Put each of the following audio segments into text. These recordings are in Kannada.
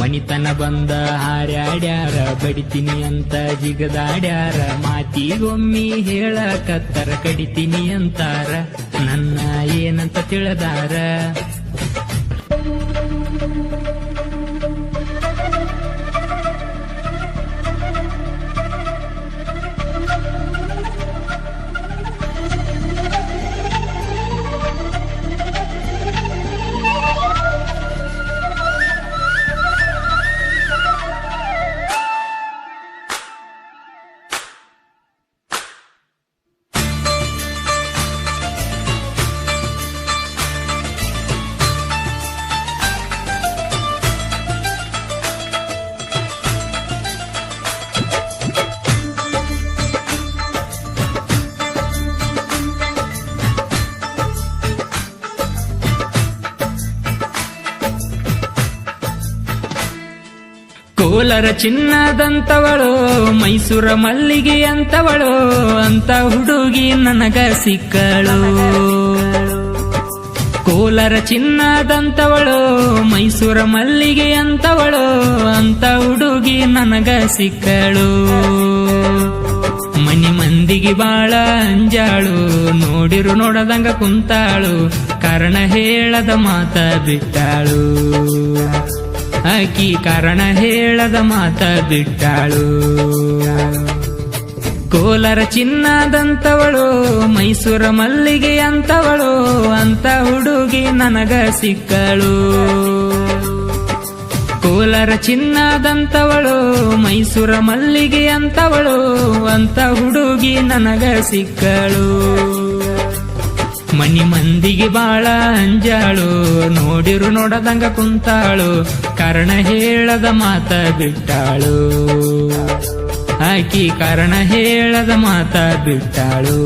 ಮನಿತನ ಬಂದ ಹಾರ್ಯಾಡ್ಯಾರ ಬಡಿತೀನಿ ಅಂತ ಜಿಗದಾಡ್ಯಾರ ಮಾತಿಗೊಮ್ಮಿ ಹೇಳಕತ್ತರ ಕಡಿತೀನಿ ಅಂತಾರ. ನನ್ನ ಏನಂತ ತಿಳಿದಾರ? ಕೋಲರ ಚಿನ್ನದಂತವಳು, ಮೈಸೂರ ಮಲ್ಲಿಗೆ ಅಂತವಳು ಅಂತ ಹುಡುಗಿ ನನಗ ಸಿಕ್ಕಳು. ಕೋಲರ ಚಿನ್ನದಂತವಳು, ಮೈಸೂರ ಮಲ್ಲಿಗೆ ಅಂತವಳು ಅಂತ ಹುಡುಗಿ ನನಗ ಸಿಕ್ಕಳು. ಮನಿ ಮಂದಿಗೆ ಬಾಳ ಅಂಜಾಳು, ನೋಡಿರು ನೋಡದಂಗ ಕುಂತಾಳು, ಕಾರಣ ಹೇಳದ ಮಾತ ಬಿಟ್ಟಾಳು. ಆಕಿ ಕಾರಣ ಹೇಳದ ಮಾತ ಬಿಟ್ಟಾಳು. ಕೋಲರ ಚಿನ್ನದಂತವಳು, ಮೈಸೂರ ಮಲ್ಲಿಗೆ ಅಂತವಳು, ಅಂತ ಹುಡುಗಿ ನನಗ ಸಿಕ್ಕಳು. ಕೋಲರ ಚಿನ್ನದಂತವಳು, ಮೈಸೂರ ಮಲ್ಲಿಗೆ ಅಂತವಳು, ಅಂತ ಹುಡುಗಿ ನನಗ ಸಿಕ್ಕಳು. ಮನಿ ಮಂದಿಗೆ ಬಾಳ ಅಂಜಾಳು, ನೋಡಿರು ನೋಡದಂಗ ಕುಂತಾಳು, ಕಾರಣ ಹೇಳದ ಮಾತ ಬಿಟ್ಟಾಳು. ಆಕಿ ಕಾರಣ ಹೇಳದ ಮಾತ ಬಿಟ್ಟಾಳು.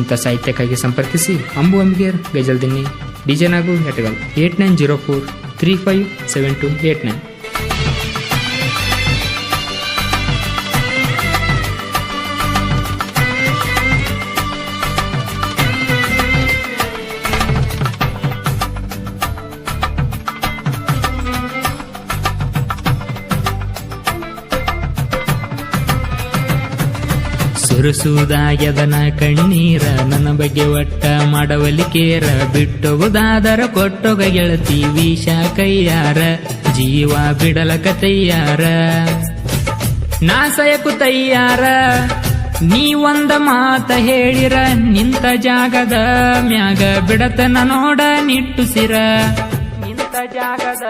ಇಂಥ ಸಾಹಿತ್ಯಕ್ಕಾಗಿ ಸಂಪರ್ಕಿಸಿ Ambu Ambiger Gajaldinni DJ Nagu Hetagal eight nine zero four, three five seven two eight nine. ಸುರಸುದಾಯದನ ಕಣ್ಣೀರ, ನನ್ನ ಬಗ್ಗೆ ಒಟ್ಟ ಮಾಡವಲಿಕೇರ, ಬಿಟ್ಟೋಗುದಾದರ ಕೊಟ್ಟೊಗ ಗೆಳತಿ ವಿಷ ಕೈಯಾರ ಜೀವ ಬಿಡಲಕ ತಯ್ಯಾರ ನಾಸಯಕು ತಯ್ಯಾರ, ನೀ ಒಂದ ಮಾತ ಹೇಳಿರ, ನಿಂತ ಜಾಗದ ಮ್ಯಾಗ ಬಿಡತನ ನೋಡ ನಿಟ್ಟುಸಿರ. ನಿಂತ ಜಾಗದ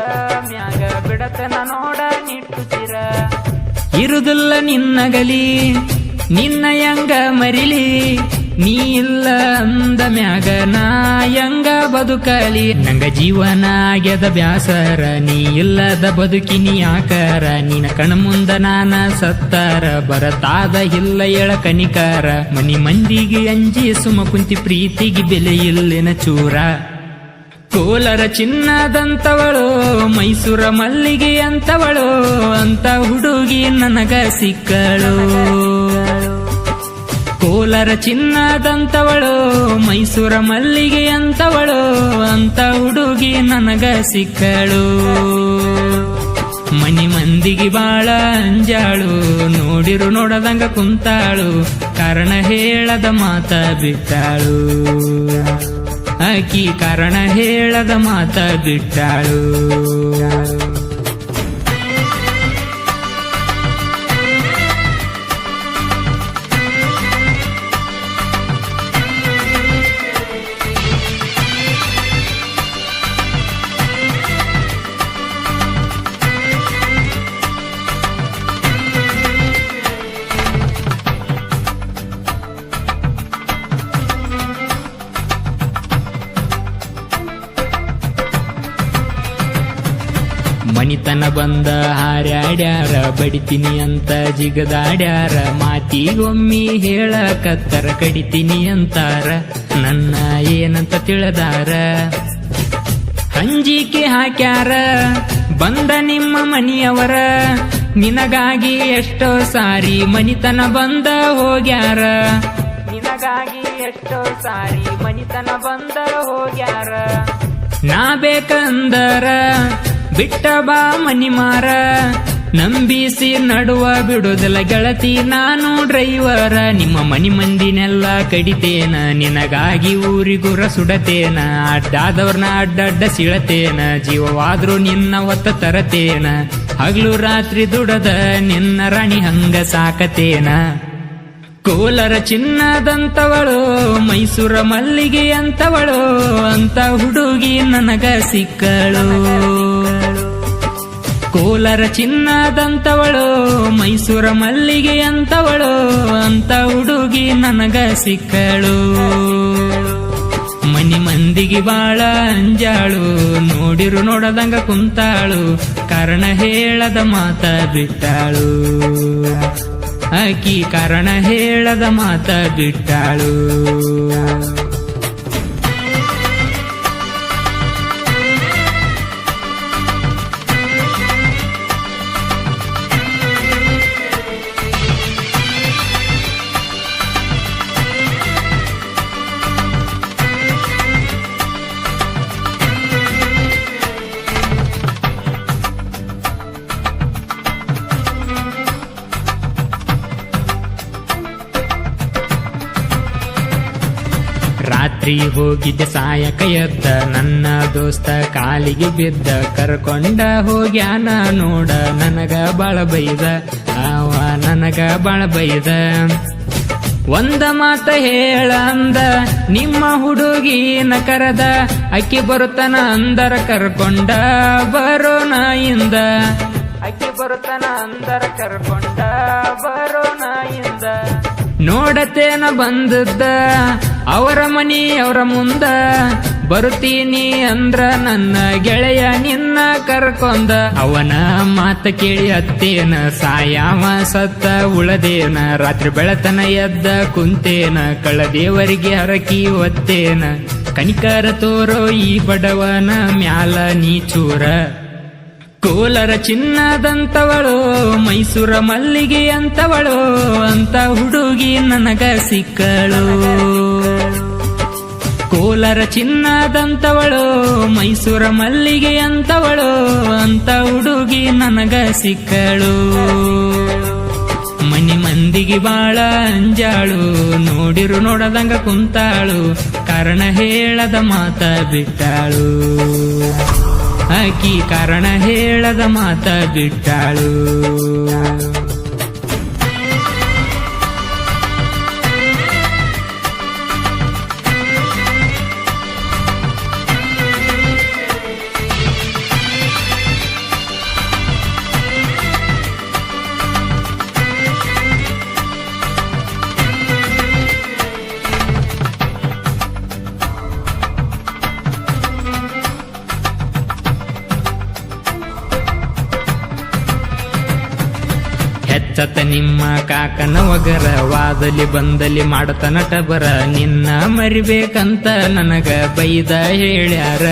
ಮ್ಯಾಗ ಬಿಡತನ ನೋಡ ನಿಟ್ಟುಸಿರ. ಇರುದಿಲ್ಲ ನಿನ್ನಗಲಿ ನಿನ್ನ ಯಂಗ ಮರಿಲಿ, ನೀ ಇಲ್ಲ ಅಂದ ಮ್ಯಾಗ ನಾ ಯಂಗ ಬದುಕಲಿ. ನಂಗ ಜೀವನ ಆಗ್ಯದ ಬ್ಯಾಸರ, ನೀ ಇಲ್ಲದ ಬದುಕಿನಿ ಆಕಾರ. ನಿನ ಕಣ್ಮುಂದ ನಾನ ಸತ್ತಾರ, ಬರತಾದ ಇಲ್ಲ ಎಳ ಕನಿಕಾರ. ಮನಿ ಮಂದಿಗೆ ಅಂಜಿ ಸುಮ ಕುಂತಿ ಪ್ರೀತಿಗೆ ಬೆಲೆ ಇಲ್ಲಿನ ಚೂರ. ಕೋಲರ ಚಿನ್ನದಂತವಳು, ಮೈಸೂರ ಮಲ್ಲಿಗೆ ಅಂತವಳು, ಅಂತ ಹುಡುಗಿ ನನಗ ಸಿಕ್ಕಳು. ಕೋಲರ ಚಿನ್ನದಂತವಳು, ಮೈಸೂರ ಮಲ್ಲಿಗೆ ಅಂತವಳು, ಅಂತ ಹುಡುಗಿ ನನಗ ಸಿಕ್ಕಳು. ಮನಿ ಮಂದಿಗೆ ಬಾಳ ಅಂಜಾಳು, ನೋಡಿರು ನೋಡದಂಗ ಕುಂತಾಳು, ಕಾರಣ ಹೇಳದ ಮಾತ ಬಿಟ್ಟಾಳು. ಆಕಿ ಕಾರಣ ಹೇಳದ ಮಾತ ಬಿಟ್ಟಾಳು. ಮನಿತನ ಬಂದ ಹಾರ್ಯಾಡ್ಯಾರ, ಬಡಿತೀನಿ ಅಂತ ಜಿಗದಾಡ್ಯಾರ, ಮಾತಿಗೊಮ್ಮಿ ಹೇಳಕತ್ತರ ಕಡಿತೀನಿ ಅಂತಾರ, ನನ್ನ ಏನಂತ ತಿಳಿದಾರ? ಹಂಜಿಕೆ ಹಾಕ್ಯಾರ, ಬಂದ ನಿಮ್ಮ ಮನಿಯವರ, ನಿನಗಾಗಿ ಎಷ್ಟೋ ಸಾರಿ ಮನಿತನ ಬಂದ ಹೋಗ್ಯಾರ. ನಿನಗಾಗಿ ಎಷ್ಟೋ ಸಾರಿ ಮನಿತನ ಬಂದ ಹೋಗ್ಯಾರ. ನಾ ಬೇಕಂದರ ಬಿಟ್ಟ ಬಾ ಮನಿ ಮಾರ ನಂಬಿಸಿ ನಡುವ ಬಿಡೋದಲ್ಲ ಗೆಳತಿ. ನಾನು ಡ್ರೈವರ, ನಿಮ್ಮ ಮನಿ ಮಂದಿನೆಲ್ಲ ಕಡಿತೇನ, ನಿನಗಾಗಿ ಊರಿಗುರ ಸುಡತೇನ ಅಡ್ಡಾದವ್ರನ್ನ ಅಡ್ಡಡ್ಡ ಸಿಳತೇನ, ಜೀವವಾದ್ರೂ ನಿನ್ನ ಒತ್ತ ತರತೇನ. ಹಗ್ಲು ರಾತ್ರಿ ದುಡದ ನಿನ್ನ ರಾಣಿ ಹಂಗ ಸಾಕತೇನ. ಕೋಲರ ಚಿನ್ನದಂತವಳು, ಮೈಸೂರ ಮಲ್ಲಿಗೆ ಅಂತವಳು ಅಂತ ಹುಡುಗಿ ನನಗ ಸಿಕ್ಕಳು. ಕೋಲರ ಚಿನ್ನದಂತವಳು, ಮೈಸೂರ ಮಲ್ಲಿಗೆ ಅಂತವಳು ಅಂತ ಹುಡುಗಿ ನನಗ ಸಿಕ್ಕಳು. ಮನಿ ಮಂದಿಗೆ ಬಾಳ ಅಂಜಾಳು, ನೋಡಿರು ನೋಡದಂಗ ಕುಂತಾಳು, ಕಾರಣ ಹೇಳದ ಮಾತ ಬಿಟ್ಟಾಳು. ಆಕಿ ಕಾರಣ ಹೇಳದ ಮಾತ ಬಿಟ್ಟಾಳು. ರಾತ್ರಿ ಹೋಗಿದ್ದೆ ಸಾಯಕ ಎದ್ದ ನನ್ನ ದೋಸ್ತ ಕಾಲಿಗೆ ಬಿದ್ದ. ಕರ್ಕೊಂಡ ಹೋಗ್ಯಾನ ನೋಡ. ನನಗ ಬಾಳ ಬೈದ. ಅವ ನನಗ ಬಾಳ ಬೈದ. ಒಂದ ಮಾತ ಹೇಳ ಅಂದ. ನಿಮ್ಮ ಹುಡುಗಿನ ಕರೆದ ಅಕ್ಕಿ ಬರುತ್ತನ ಅಂದರ ಕರ್ಕೊಂಡ ಬರೋ ನಾಯಿಂದ ಅಕ್ಕಿ ಬರುತ್ತನ ಅಂದರ ಕರ್ಕೊಂಡ ಬರೋ ನಾಯಿಂದ ನೋಡತೇನ ಬಂದದ್ದ. ಅವರ ಮನಿ, ಅವರ ಮುಂದ. ಬರುತ್ತೀನಿ ಅಂದ್ರ ನನ್ನ ಗೆಳೆಯ ನಿನ್ನ ಕರ್ಕೊಂದ. ಅವನ ಮಾತ ಕೇಳಿ ಅತ್ತೇನ, ಸಾಯಾಮ ಸತ್ತ ಉಳದೇನ. ರಾತ್ರಿ ಬೆಳತನ ಎದ್ದ ಕುಂತೇನ ಕಳ್ಳದೇವರಿಗೆ ಹರಕಿ ಒತ್ತೇನ. ಕಣಿಕಾರ ತೋರೋ ಈ ಬಡವನ ಮ್ಯಾಲ ನೀಚೂರ ಕೋಲರ ಚಿನ್ನದಂತವಳು, ಮೈಸೂರ ಮಲ್ಲಿಗೆ ಅಂತವಳು, ಅಂತ ಹುಡುಗಿ ನನಗ ಸಿಕ್ಕಳು. ಕೋಲರ ಚಿನ್ನದಂತವಳು, ಮೈಸೂರ ಮಲ್ಲಿಗೆ ಅಂತವಳು, ಅಂತ ಹುಡುಗಿ ನನಗ ಸಿಕ್ಕಳು. ಮನಿ ಮಂದಿಗೆ ಬಾಳ ಅಂಜಾಳು, ನೋಡಿರು ನೋಡದಂಗ ಕುಂತಾಳು, ಕಾರಣ ಹೇಳದ ಮಾತ ಬಿಟ್ಟಾಳು. ಆಕಿ ಕಾರಣ ಹೇಳದ ಮಾತ ಬಿಟ್ಟಾಳು. ಹೆಚ್ಚತ ನಿಮ್ಮ ಕಾಕನ ಒಗರ, ವಾದಲಿ ಬಂದಲಿ ಮಾಡತ ಟಬರ ನಿನ್ನ ಮರಿಬೇಕಂತ ನನಗ ಬೈದ ಹೇಳ್ಯಾರ.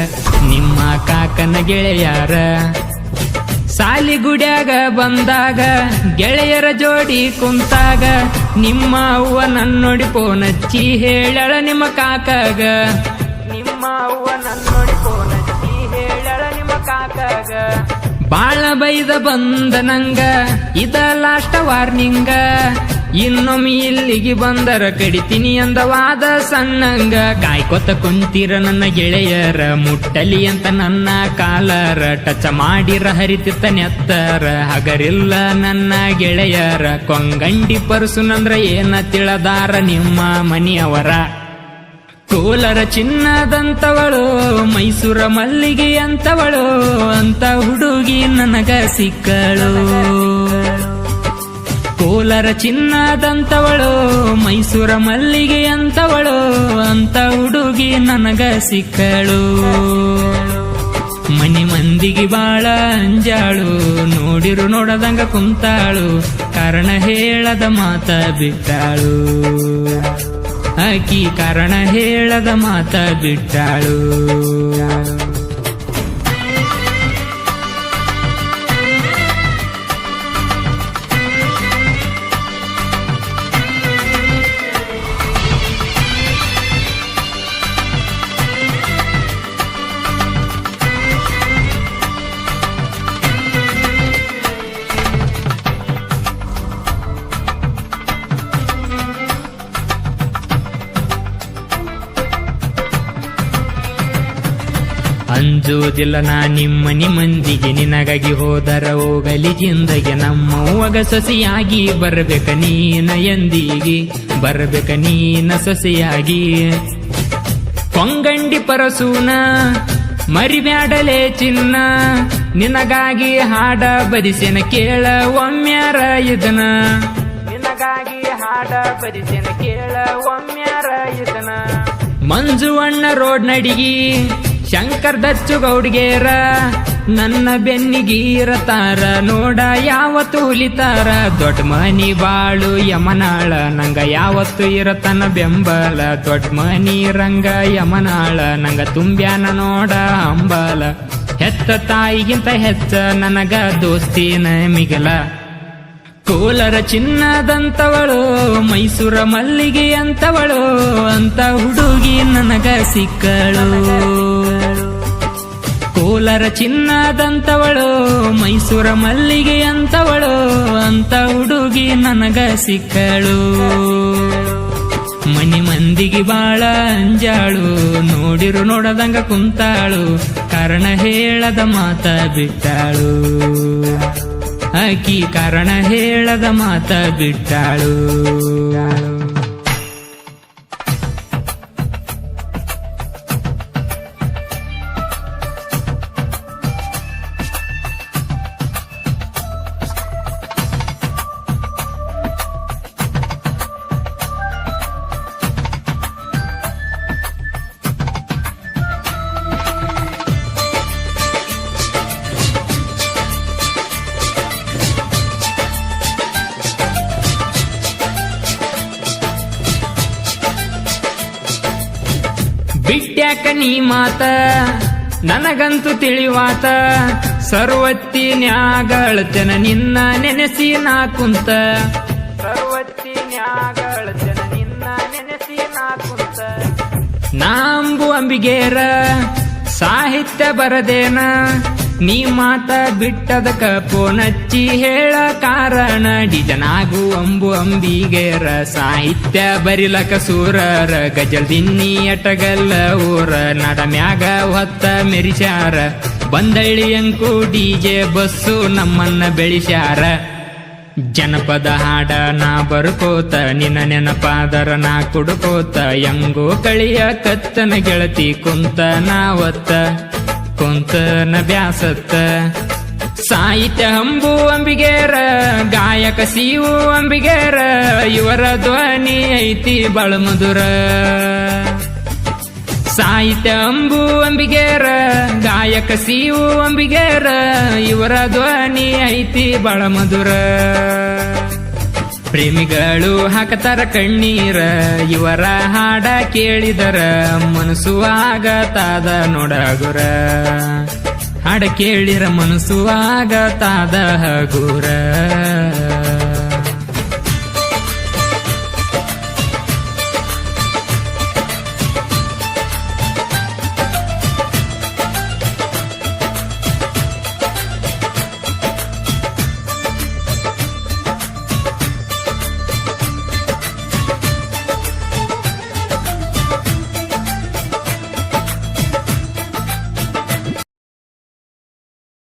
ನಿಮ್ಮ ಕಾಕನ ಗೆಳೆಯಾರ, ಸಾಲಿ ಗುಡ್ಯಾಗ ಬಂದಾಗ ಗೆಳೆಯರ ಜೋಡಿ ಕುಂತಾಗ, ನಿಮ್ಮ ಅವ್ವ ನನ್ನೊಡಿ ಪೋನಚ್ಚಿ ಹೇಳಳ ನಿಮ್ಮ ಕಾಕಾಗ. ನಿಮ್ಮ ಅವ್ವ ನನ್ನೊಡಿ ಪೋನಚ್ಚಿ ಹೇಳಳ ನಿಮ್ಮ ಕಾಕಾಗ. ಬಾಳ ಬೈದ ಬಂದ ನಂಗ ಇದ ಲಾಸ್ಟ್ ವಾರ್ನಿಂಗ ಇನ್ನೊಮ್ಮೆ ಇಲ್ಲಿಗೆ ಬಂದರ ಕಡಿತೀನಿ ಅಂದವಾದ ಸಣ್ಣಂಗ. ಕಾಯ್ಕೊತ ಕುಂತೀರ ನನ್ನ ಗೆಳೆಯರ, ಮುಟ್ಟಲಿ ಅಂತ ನನ್ನ ಕಾಲರ. ಟಚ ಮಾಡಿರ ಹರಿತಿತ್ತ ನೆತ್ತರ, ಹಗರಿಲ್ಲ ನನ್ನ ಗೆಳೆಯರ. ಕೊಂಗಂಡಿ ಪರ್ಸುನಂದ್ರ ಏನ ತಿಳದಾರ ನಿಮ್ಮ ಮನಿಯವರ. ಕೋಲರ ಚಿನ್ನದಂತವಳು, ಮೈಸೂರ ಮಲ್ಲಿಗೆ ಅಂತವಳು ಅಂತ ಹುಡುಗಿ ನನಗ ಸಿಕ್ಕಳು. ಕೋಲರ ಚಿನ್ನದಂತವಳು, ಮೈಸೂರ ಮಲ್ಲಿಗೆ ಅಂತವಳು ಅಂತ ಹುಡುಗಿ ನನಗ ಸಿಕ್ಕಳು. ಮನೆ ಮಂದಿಗೆ ಬಾಳ ಅಂಜಾಳು, ನೋಡಿರು ನೋಡದಂಗ ಕುಂತಾಳು, ಕಾರಣ ಹೇಳದ ಮಾತ ಬಿಟ್ಟಾಳು. ಆಕಿ ಕಾರಣ ಹೇಳದ ಮಾತ ಬಿಟ್ಟಾಳು. ಅಂಜುವುದಿಲ್ಲ ನಾ ನಿಮ್ಮನಿ ಮಂದಿಗೆ ನಿನಗಾಗಿ ಹೋದರ ಹೋಗಲಿ ಜಿಂದಗೆ ನಮ್ಮವ್ವಗ ಸೊಸೆಯಾಗಿ ಬರ್ಬೇಕ ನೀನ ಎಂದಿಗೆ, ಬರ್ಬೇಕ ನೀನ ಸೊಸೆಯಾಗಿ. ಕೊಂಗಂಡಿ ಪರಸೂನ, ಮರಿಬ್ಯಾಡಲೆ ಚಿನ್ನ, ನಿನಗಾಗಿ ಹಾಡ ಬರಿಸೆನ ಕೇಳ ಒಮ್ಮ್ಯಾರ ಇದನ. ನಿನಗಾಗಿ ಹಾಡ ಬರಿಸೆನ ಕೇಳ ಒಮ್ಮ್ಯಾರ ಇದನ. ಮಂಜುವಣ್ಣ ರೋಡ್ ನಡಿಗಿ ಶಂಕರ್ ದಚ್ಚು ಗೌಡ್ಗೇರ, ನನ್ನ ಬೆನ್ನಿಗೀರತಾರ ನೋಡ ಯಾವತ್ತು ಹುಲಿತಾರ ದೊಡ್ಡ ಮನಿ ಬಾಳು ಯಮನಾಳ, ನಂಗ ಯಾವತ್ತು ಇರತನ ಬೆಂಬಲ? ದೊಡ್ಡ ಮನಿ ರಂಗ ಯಮನಾಳ, ನಂಗ ತುಂಬ್ಯಾನ ನೋಡ ಅಂಬಲ? ಹೆತ್ತ ತಾಯಿಗಿಂತ ಹೆಚ್ಚ ನನಗ ದೋಸ್ತಿನ ಮಿಗಲ? ಕೋಲರ ಚಿನ್ನದಂತವಳು, ಮೈಸೂರ ಮಲ್ಲಿಗೆ ಅಂತವಳು ಅಂತ ಹುಡುಗಿ ನನಗ ಸಿಕ್ಕಳು. ಕೋಲರ ಚಿನ್ನದಂತವಳು, ಮೈಸೂರ ಮಲ್ಲಿಗೆ ಅಂತವಳು ಅಂತ ಹುಡುಗಿ ನನಗ ಸಿಕ್ಕಳು. ಮನಿ ಮಂದಿಗೆ ಬಾಳ ಅಂಜಾಳು, ನೋಡಿರು ನೋಡದಂಗ ಕುಂತಾಳು, ಕಾರಣ ಹೇಳದ ಮಾತ ಬಿಟ್ಟಾಳು. ಆಕಿ ಕಾರಣ ಹೇಳದ ಮಾತ ಬಿಟ್ಟಾಳು. ನೀ ಮಾತ, ನನಗಂತೂ ತಿಳಿವಾತ. ಸರ್ವತ್ತಿ ನ್ಯಾಗಳತನ ನಿನ್ನ ನೆನೆಸಿ ನಾ ಕುಂತ. ಸರ್ವತ್ತಿ ನ್ಯಾಗಳತನ ನಿನ್ನ ನೆನೆಸಿ ನಾ ಕುಂತ. ನಾಂಬು ಅಂಬಿಗೇರ, ಸಾಹಿತ್ಯ ಬರದೇನ. ನೀ ಮಾತ ಬಿಟ್ಟದಕ ಪೋನಚ್ಚಿ ಹೇಳ ಕಾರಣ ಡಿಜನಾಗು ಅಂಬು ಅಂಬಿಗೇರ ಸಾಹಿತ್ಯ ಬರಿಲಕ ಸೂರರ, ಗಜಲ್ ದಿನ್ನಿ ಅಟಗಲ್ಲ ಊರ. ನಡಮ್ಯಾಗ ಹೊತ್ತ ಮೆರಿಸ್ಯಾರ, ಬಂದಳ್ಳಿ ಅಂಕು ಡಿಜೆ ಬಸ್ಸು ನಮ್ಮನ್ನ ಬೆಳಿಸ್ಯಾರ. ಜನಪದ ಹಾಡ ನಾ ಬರ್ಕೋತ, ನಿನ್ನ ನೆನಪಾದರ ನಾ ಕುಡ್ಕೋತ. ಎಂಗೋ ಕಳಿಯ ಕತ್ತನ ಗೆಳತಿ ಕುಂತ ಕುಂತನ ಬ್ಯಾಸತ್ತ ಸಾಹಿತ್ಯ ಹಂಬು ಅಂಬಿಗೇರ, ಗಾಯಕ ಸೀವು ಅಂಬಿಗೇರ, ಇವರ ಧ್ವನಿ ಐತಿ ಬಳ ಮಧುರ ಸಾಹಿತ್ಯ ಅಂಬು ಅಂಬಿಗೇರ, ಗಾಯಕ ಸೀವು ಅಂಬಿಗೇರ, ಇವರ ಧ್ವನಿ ಐತಿ ಬಳ ಮಧುರ ಪ್ರೇಮಿಗಳು ಹಾಕತಾರ ಕಣ್ಣೀರ ಇವರ ಹಾಡ ಕೇಳಿದರ ಮನಸ್ಸು ಆಗತಾದ ನೋಡಗುರ ಹಾಡ ಕೇಳಿರ ಮನಸ್ಸು ಆಗತಾದ ಹಗುರ.